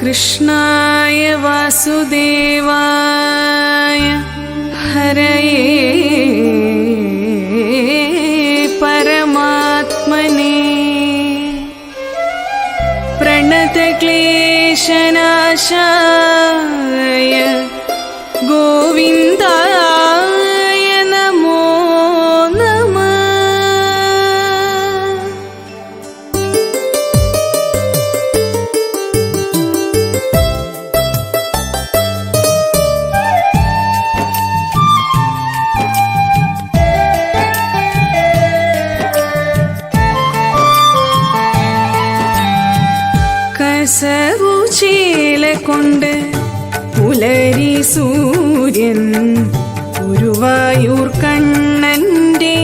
कृष्णाय वासुदेवाय हरये परमात्मने ക്ലേശനാശായ ഗോവിന്ദായ നമോ നമ. കസവോ ചേല കൊണ്ട് പുലരി സൂര്യൻ ഗുരുവായൂർ കണ്ണന്റെ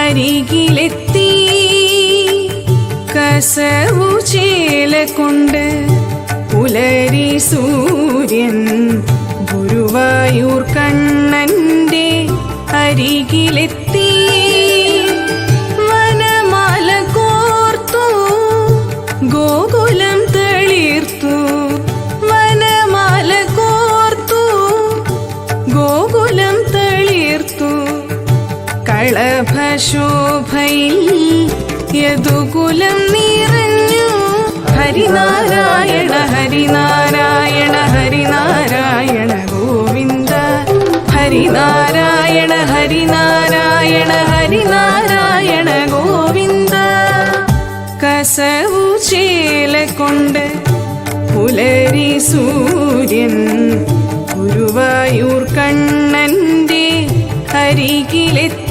അരികിലെത്തി. കസവു ചേല കൊണ്ട് പുലരി സൂര്യൻ ഗുരുവായൂർ കണ്ണന്റെ അരികിലെത്തി. കളഭശോഭയിൽ യദുകുലം നിറഞ്ഞു ഹരിനാരായണ ഹരിനാരായണ ഹരിനാരായണ ഗോവിന്ദ ഹരിനാരായണ ഹരിനാരായണ ഹരിനാരായണ ഗോവിന്ദ. കസവു ചേല കൊണ്ട് പുലരി സൂര്യൻ ഗുരുവായൂർ കണ്ണന്റെ അരികിലെത്തി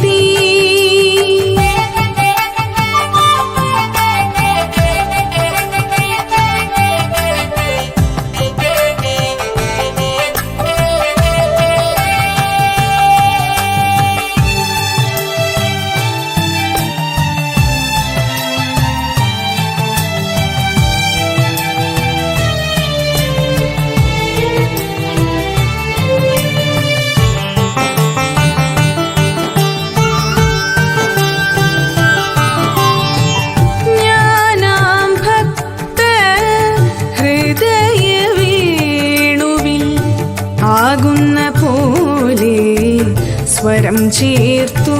ചേർത്തു.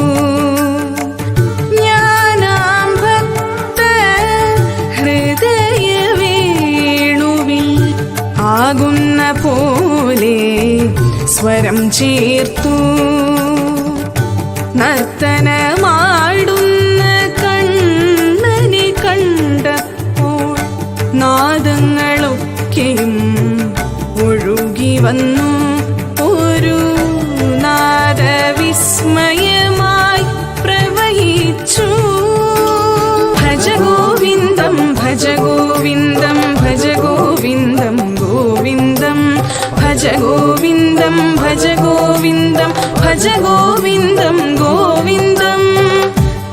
സ്വരം ചേർത്തു. നർത്തനമാടുന്ന കണ്ണനെ കണ്ടപ്പോൾ നാദങ്ങളൊക്കെയും ഒഴുകി വന്നു. നാദവിസ്മയമായി പ്രവഹിച്ചു. ഭജ ഗോവിന്ദം ഭജ ഗോവിന്ദം ഭജ ഗോവിന്ദം ഗോവിന്ദം ഭജ ഗോവിന്ദം. ഭജ ഗോവിന്ദം ഭജ ഗോവിന്ദം ഗോവിന്ദം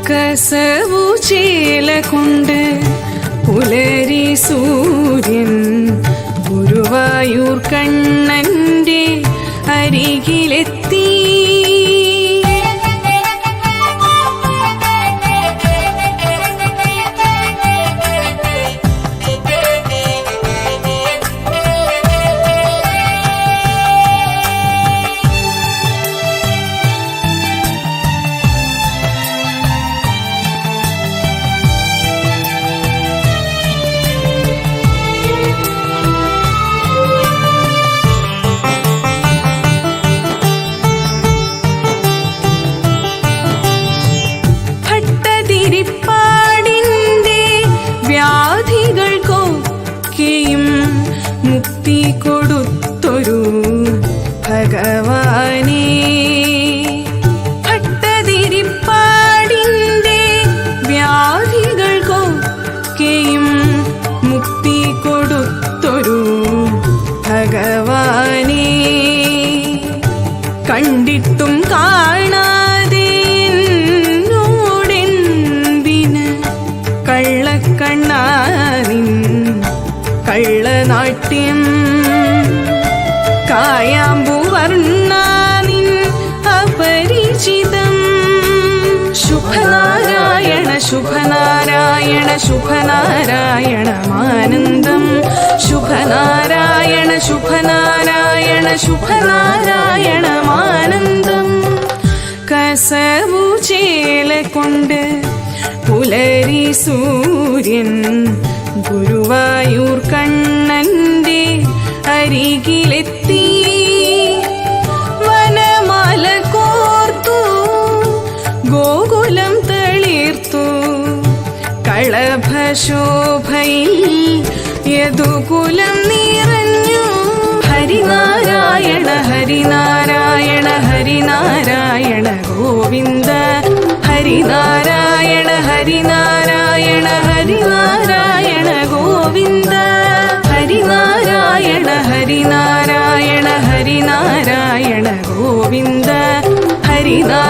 കസവു ചേല കൊണ്ട് പുലരി സൂര്യൻ ഗുരുവായൂർ കണ്ണന്റെ അരികിലെത്തി മുക്തി കൊടുത്തൊരു ഭഗവാനേ കള്ളനാട്യം കായാമ്പുവർണാനിൻ അപരിചിതം. ശുഭനാരായണ ശുഭനാരായണ ശുഭനാരായണമാനന്ദം ശുഭനാരായണ ശുഭനാരായണ ശുഭനാരായണമാനന്ദം കസവു ചേല കൊണ്ട് ഗുരുവായൂർ അരികിലെത്തി. വനമാല കോർത്തു ഗോകുലം തളിർത്തു. കളഭശോഭയിൽ യദുകുലം നിറഞ്ഞു. ഹരിനാരായണ ഹരിനാരായണ ഹരിനാരായണ ഗോവിന്ദ ഹരിനാരായണ ഹരിനാരായണ ഹരിനാരായണ ഗോവിന്ദ ഹരിനാരായണ